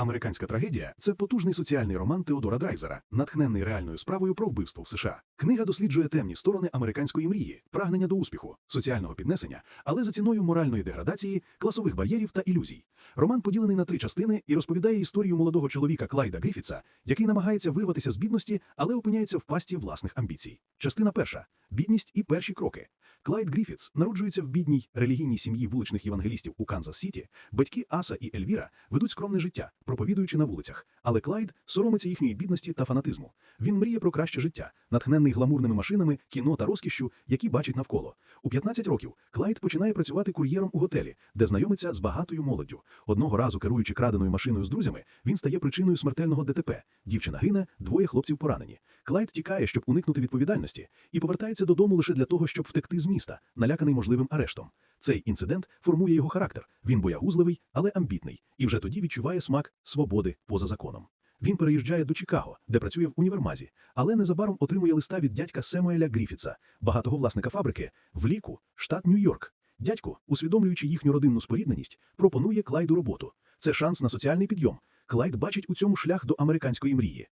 Американська трагедія це потужний соціальний роман Теодора Драйзера, натхнений реальною справою про вбивство в США. Книга досліджує темні сторони американської мрії, прагнення до успіху, соціального піднесення, але за ціною моральної деградації, класових бар'єрів та ілюзій. Роман поділений на три частини і розповідає історію молодого чоловіка Клайда Гріфітса, який намагається вирватися з бідності, але опиняється в пасті власних амбіцій. Частина перша бідність і перші кроки. Клайд Гріфітс народжується в бідній релігійній сім'ї вуличних євангелістів у Канзас-Сіті. Батьки Аса і Ельвіра ведуть скромне життя, проповідуючи на вулицях. Але Клайд соромиться їхньої бідності та фанатизму. Він мріє про краще життя, натхнений гламурними машинами, кіно та розкішшю, які бачить навколо. У 15 років Клайд починає працювати кур'єром у готелі, де знайомиться з багатою молоддю. Одного разу, керуючи краденою машиною з друзями, він стає причиною смертельного ДТП. Дівчина гине, двоє хлопців поранені. Клайд тікає, щоб уникнути відповідальності, і повертається додому лише для того, щоб втекти з міста, наляканий можливим арештом. Цей інцидент формує його характер. Він боягузливий, але амбітний, і вже тоді відчуває смак свободи поза законом. Він переїжджає до Чикаго, де працює в універмазі, але незабаром отримує листа від дядька Семуеля Гріфітса, багатого власника фабрики, в ліку, штат Нью-Йорк. Дядько, усвідомлюючи їхню родинну спорідненість, пропонує Клайду роботу. Це шанс на соціальний підйом. Клайд бачить у цьому шлях до американської мрії.